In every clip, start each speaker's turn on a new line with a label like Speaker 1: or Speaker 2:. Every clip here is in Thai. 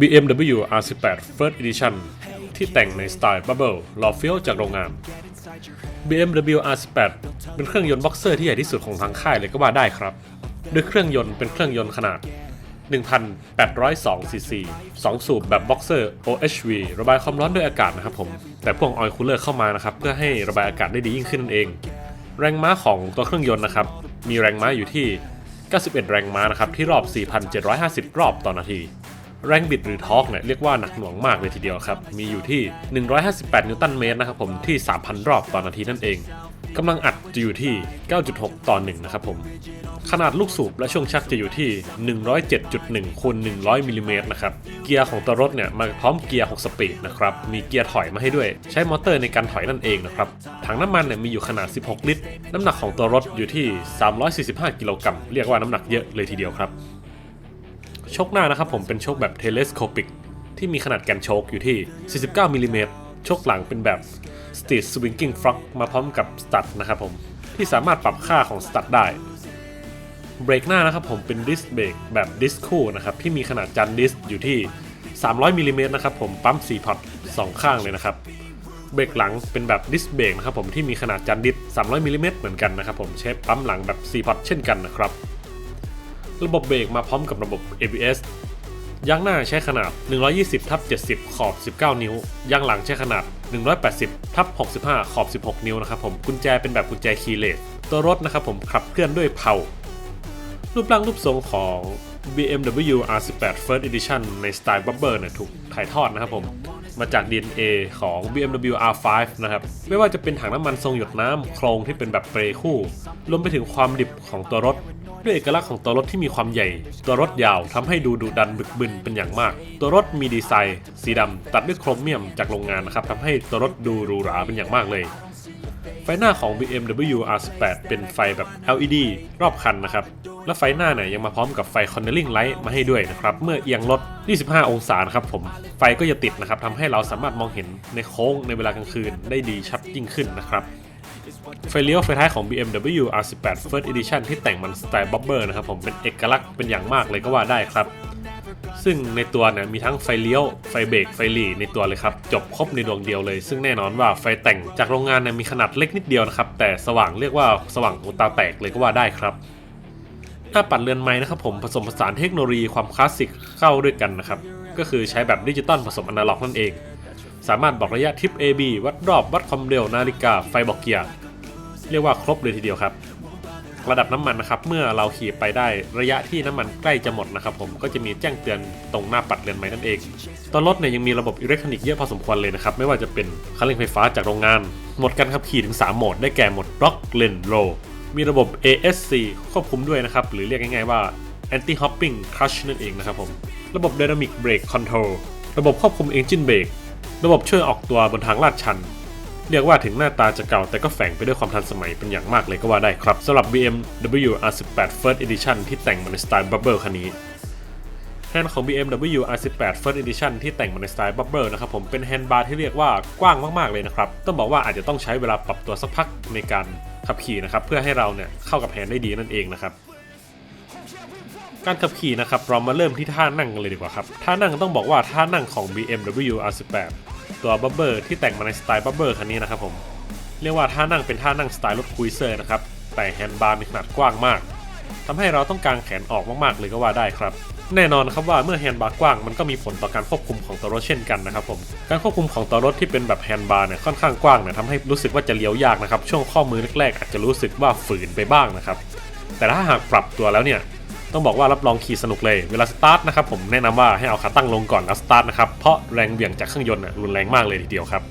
Speaker 1: BMW R18 First Edition ที่แต่งในสไตล์ Bubble หล่อเฟี้ยวจากโรงงาน BMW R18 เป็นเครื่องยนต์บ็อกเซอร์ที่ใหญ่ที่สุดของทางค่ายเลยก็ว่าได้ครับ โดยเครื่องยนต์เป็นเครื่องยนต์ขนาด 1,802 ซีซี 2 สูบแบบบ็อกเซอร์ OHV ระบายความร้อนด้วยอากาศนะครับผม แต่พ่วงออยล์คูลเลอร์เข้ามานะครับ เพื่อให้ระบายอากาศได้ดียิ่งขึ้นนั่นเอง แรงม้าของตัวเครื่องยนต์นะครับ มีแรงม้าอยู่ที่ 91 แรงม้านะครับ ที่รอบ 4,750 รอบต่อนาที แรงบิดหรือทอร์กเนี่ยเรียกว่าหนักหน่วงมากเลยทีเดียวครับ มีอยู่ที่ 158 นิวตันเมตรนะครับผมที่ 3,000 รอบต่อนาทีนั่นเองกำลังอัดจะอยู่ที่ 9.6 ต่อ 1 นะครับผม ขนาดลูกสูบและช่วงชักจะอยู่ที่ 107.1คูณ100มิลลิเมตรนะครับ เกียร์ของตัวรถเนี่ยมาพร้อมเกียร์ 6 สปีดนะครับ มีเกียร์ถอยมาให้ด้วย ใช้มอเตอร์ในการถอยนั่นเองนะครับ ถังน้ำมันเนี่ยมีอยู่ขนาด 16 ลิตร น้ำหนักของตัวรถอยู่ที่ 345 กิโลกรัม เรียกว่าน้ำหนักเยอะเลยทีเดียวครับ ชคหน้านะครับผมเป็นชคแบบเทเลสโคปิกที่มีขนาดแกนโชคอยู่ที่ 49มิลลิเมตรชคหลังเป็นแบบ Street Swinging Frog มาพร้อมกับสตัดนะครับผมที่สามารถปรับค่าของสตัดได้เบรกหน้านะครับผมเป็นดิสเบรกแบบดิสคู่นะครับที่มีขนาดจานดิสอยู่ที่ 300มิลลิเมตรนะครับผมปั๊ม4พอร์ต2ข้างเลยนะครับเบรกหลังเป็นแบบดิสเบรกนะครับผมที่มีขนาดจานดิส300มิลลิเมตรเหมือนกันนะครับผมใช้ปั๊มหลังแบบ4พอตเช่นกันนะครับ ระบบเบรกมาพร้อมกับระบบ ABS ยางหน้าใช้ขนาด 120ทับ70 ขอบ 19 นิ้ว ยางหลังใช้ขนาด 180ทับ65 ขอบ 16 นิ้วนะครับผม กุญแจเป็นแบบกุญแจคีย์เลส ตัวรถนะครับผมขับเคลื่อนด้วยเพลารูปร่างรูปทรงของ BMW R18 First Edition ในสไตล์บับเบิลเนี่ยถูกถ่ายทอดนะครับผม มาจาก DNA ของ BMW R5 นะครับ ไม่ว่าจะเป็นถังน้ำมันทรงหยดน้ำโครงที่เป็นแบบเปรคู่รวมไปถึงความดิบของตัวรถ ด้วยเอกลักษณ์ของตัวรถที่มีความใหญ่ ตัวรถยาวทำให้ดูดุดันบึกบึนเป็นอย่างมาก ตัวรถมีดีไซน์ สีดำตัดด้วยโครเมียมจากโรงงานนะครับทำให้ตัวรถดูหรูหราเป็นอย่างมากเลย ไฟหน้าของ BMW R18 เป็นไฟแบบ LED รอบคันนะครับ และไฟหน้าเนี่ยยังมาพร้อมกับไฟ Cornering Light มาให้ด้วยนะครับ เมื่อเอียงรถ 25 องศานะครับผม ไฟก็จะติดนะครับทำให้เราสามารถมองเห็นในโค้งในเวลากลางคืนได้ดีชัดยิ่งขึ้นนะครับ ไฟเลี้ยวไฟท้ายของ BMW R18 First Edition ที่แต่งมันสไตล์บ็อบเบอร์นะครับผมเป็นเอกลักษณ์เป็นอย่างมากเลยก็ว่าได้ครับ ซึ่งในตัวเนี่ยมีทั้งไฟเลี้ยวไฟเบรกไฟหลีในตัวเลยครับ จบครบในดวงเดียวเลย ซึ่งแน่นอนว่าไฟแต่งจากโรงงานเนี่ยมีขนาดเล็กนิดเดียวนะครับ แต่สว่างเรียกว่าสว่างหูตาแตกเลยก็ว่าได้ครับหน้าปัดเรือนไม้นะครับผมผสมผสานเทคโนโลยีความคลาสสิกเข้าด้วยกันนะครับก็คือใช้แบบดิจิตอลผสมอนาล็อกนั่นเอง สามารถบอกระยะทิป AB วัดรอบวัดความเร็วนาฬิกาไฟบอกเกียร์เรียกว่าครบเลยทีเดียวครับ ระดับน้ำมันนะครับ เมื่อเราขี่ไปได้ระยะที่น้ำมันใกล้จะหมดนะครับ ผมก็จะมีแจ้งเตือนตรงหน้าปัดเรือนไม้นั่นเองตอนรถเนี่ยยังมีระบบอิเล็กทรอนิกส์เยอะพอสมควรเลยนะครับ ไม่ว่าจะเป็นคันเร่งไฟฟ้าจากโรงงาน หมดการขับขี่ถึง 3 โหมดได้แก่โหมด Rock Lane Low มีระบบ ASC ควบคุมด้วยนะครับ หรือเรียกง่ายๆว่า Anti Hopping Clutch นั่นเองนะครับผม ระบบ Dynamic Brake Control ระบบควบคุม Engine Brake ระบบช่วยออกตัวบนทางลาดชัน เรียกว่าถึงหน้าตาจะเก่าแต่ก็แฝงไปด้วยความทันสมัยเป็นอย่างมากเลยก็ว่าได้ครับสำหรับ BMW R18 First Edition ที่แต่งมาในสไตล์ Bubble คันนี้แฮนด์ของ BMW R18 First Edition ที่แต่งมาในสไตล์ Bubble นะครับผมเป็นแฮนด์บาร์ที่เรียกว่ากว้างมากๆเลยนะครับต้องบอกว่าอาจจะต้องใช้เวลาปรับตัวสักพักในการขับขี่นะครับเพื่อให้เราเนี่ยเข้ากับแฮนด์ได้ดีนั่นเองนะครับ การขับขี่นะครับเรามาเริ่มที่ท่านั่งกันเลยดีกว่าครับ ท่านั่งต้องบอกว่าท่านั่งของ BMW R18 ตัวบับเบอร์ที่แต่งมาในสไตล์บับเบอร์คันนี้นะครับผม เรียกว่าท่านั่งเป็นท่านั่งสไตล์รถคุยเซอร์นะครับ แต่แฮนด์บาร์มีขนาดกว้างมากทำให้เราต้องการแขนออกมากๆเลยก็ว่าได้ครับ แน่นอนครับว่าเมื่อแฮนด์บาร์กว้างมันก็มีผลต่อการควบคุมของตัวรถเช่นกันนะครับผม การควบคุมของตัวรถที่เป็นแบบแฮนด์บาร์เนี่ยค่อนข้างกว้างเนี่ยทำให้รู้สึกว่าจะเลี้ยวยากนะครับ ช่วงข้อมือแรกๆอาจจะรู้สึกว่าฝืนไปบ้างนะครับ แต่ถ้าหากปรับตัวแล้วเนี่ย ต้องบอกว่ารับรองขี่สนุกเลยเวลาสตาร์ทนะครับผมแนะนำว่าให้เอาขาตั้งลงก่อนแล้วสตาร์ทนะครับเพราะแรงเบี่ยงจากเครื่องยนต์รุนแรงมากเลยทีเดียวครับ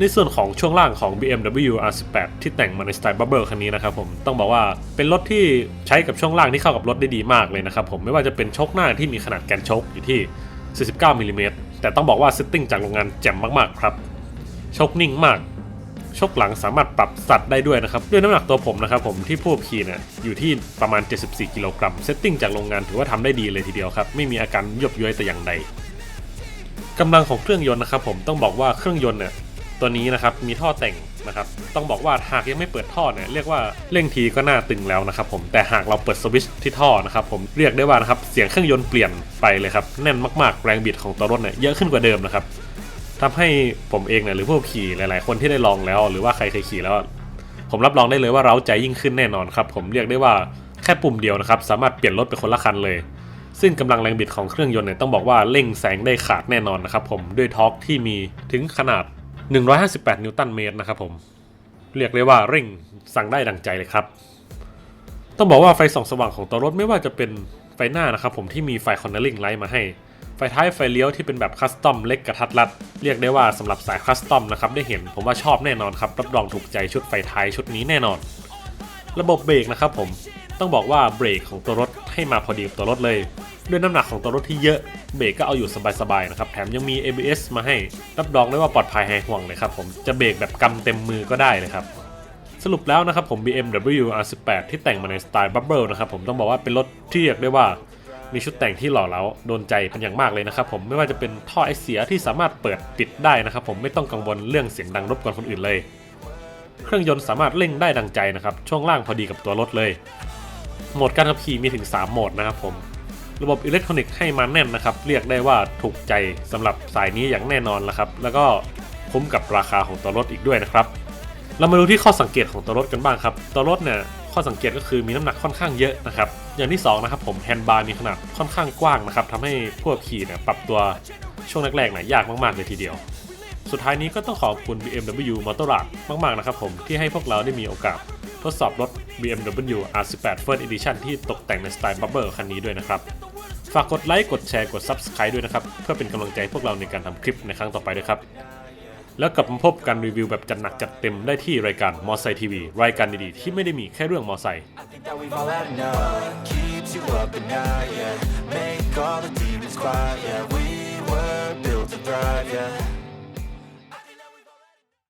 Speaker 1: ในส่วนของช่วงล่างของ BMW R18 ที่แต่งมาในสไตล์บับเบิลคันนี้นะครับผมต้องบอกว่าเป็นรถที่ใช้กับช่วงล่างที่เข้ากับรถได้ดีมากเลยนะครับผมไม่ว่าจะเป็นชคหน้าที่มีขนาดแกนชคอยู่ที่ 49มิลลิเมตรแต่ต้องบอกว่าเซตติ้งจากโรงงานแจ่มมากๆครับชคนิ่งมาก ชกหลังสามารถปรับสัดได้ด้วยนะครับ ด้วยน้ำหนักตัวผมนะครับผมที่ผู้ขี่เนี่ยอยู่ที่ประมาณ 74 กิโลกรัมเซตติ้งจากโรงงานถือว่าทำได้ดีเลยทีเดียวครับ ไม่มีอาการยบย้อยแต่อย่างใดกำลังของเครื่องยนต์นะครับผมต้องบอกว่าเครื่องยนต์เนี่ยตัวนี้นะครับมีท่อแต่งนะครับต้องบอกว่าหากยังไม่เปิดท่อเนี่ยเรียกว่าเร่งทีก็น่าตึงแล้วนะครับผมแต่หากเราเปิดสวิตช์ที่ท่อนะครับผมเรียกได้ว่านะครับเสียงเครื่องยนต์เปลี่ยนไปเลยครับแน่นมากๆแรงบิดของตัวรถเนี่ยเยอะขึ้นกว่าเดิมนะครับ ทำให้ผมเองเนี่ยหรือผู้ขี่หลาย ๆ คนที่ได้ลองแล้ว หรือว่าใครเคยขี่แล้ว ผมรับรองได้เลยว่าเราใจยิ่งขึ้นแน่นอนครับ ผมเรียกได้ว่าแค่ปุ่มเดียวนะครับ สามารถเปลี่ยนรถไปคนละคันเลย ซึ่งกำลังแรงบิดของเครื่องยนต์เนี่ยต้องบอกว่าเร่งแสงได้ขาดแน่นอนนะครับผมด้วยทอร์กที่มีถึงขนาด 158 นิวตันเมตรนะครับผมเรียกได้ว่าเร่งสั่งได้ดังใจเลยครับ ต้องบอกว่าไฟส่องสว่างของตัวรถไม่ว่าจะเป็นไฟหน้านะครับผมที่มีไฟคอนเนลลิงไลท์มาให้ ไฟท้ายไฟเลี้ยวที่เป็นแบบคัสตอมเล็กกระทัดรัด เรียกได้ว่าสำหรับสายคัสตอมนะครับได้เห็นผมว่าชอบแน่นอนครับ รับรองถูกใจชุดไฟท้ายชุดนี้แน่นอน ระบบเบรกนะครับผมต้องบอกว่าเบรกของตัวรถให้มาพอดีกับตัวรถเลย ด้วยน้ำหนักของตัวรถที่เยอะเบรกก็เอาอยู่สบายๆนะครับแถมยังมี ABS มาให้รับรองได้ว่าปลอดภัยหายห่วงเลยครับผมจะเบรกแบบกำเต็มมือก็ได้เลยครับสรุปแล้วนะครับผม BMW R18 ที่แต่งมาในสไตล์บับเบิลนะครับผมต้องบอกว่าเป็นรถที่เรียกได้ว่า มีชุดแต่งที่หล่อเหลาโดนใจเป็นอย่างมากเลยนะครับผมไม่ว่าจะเป็นท่อไอเสียที่สามารถเปิดปิดได้นะครับผมไม่ต้องกังวลเรื่องเสียงดังรบกวนคนอื่นเลย เครื่องยนต์สามารถเร่งได้ดังใจนะครับช่วงล่างพอดีกับตัวรถเลย โหมดการขับขี่มีถึง 3 โหมดนะครับผมระบบอิเล็กทรอนิกส์ให้มาแน่นนะครับเรียกได้ว่าถูกใจสำหรับสายนี้อย่างแน่นอนล้วครับแล้วก็คุ้มกับราคาของตัวรถอีกด้วยนะครับเรามาดูที่ข้อสังเกตของตัวรถกันบ้างครับ ตัวรถเนี่ย ข้อสังเกตก็คือมีน้ำหนักค่อนข้างเยอะนะครับ อย่างที่สองนะครับผมแฮนด์บาร์มีขนาดค่อนข้างกว้างนะครับทำให้พวกขี่เนี่ยปรับตัวช่วงแรกๆเนี่ยยากมากๆเลยทีเดียว สุดท้ายนี้ก็ต้องขอบคุณ BMW Motorrad มากๆนะครับผมที่ให้พวกเราได้มีโอกาสทดสอบรถ BMW R18 First Edition ที่ตกแต่งในสไตล์ Bubble คันนี้ด้วยนะครับ ฝากกดไลค์ กดแชร์ กด Subscribe ด้วยนะครับ เพื่อเป็นกำลังใจให้พวกเราในการทำคลิปในครั้งต่อไปด้วยครับ แล้วกลับมาพบกันรีวิวแบบจัดหนักจัดเต็มได้ที่รายการมอไซค์ทีวีรายการดีๆที่ไม่ได้มีแค่เรื่องมอไซค์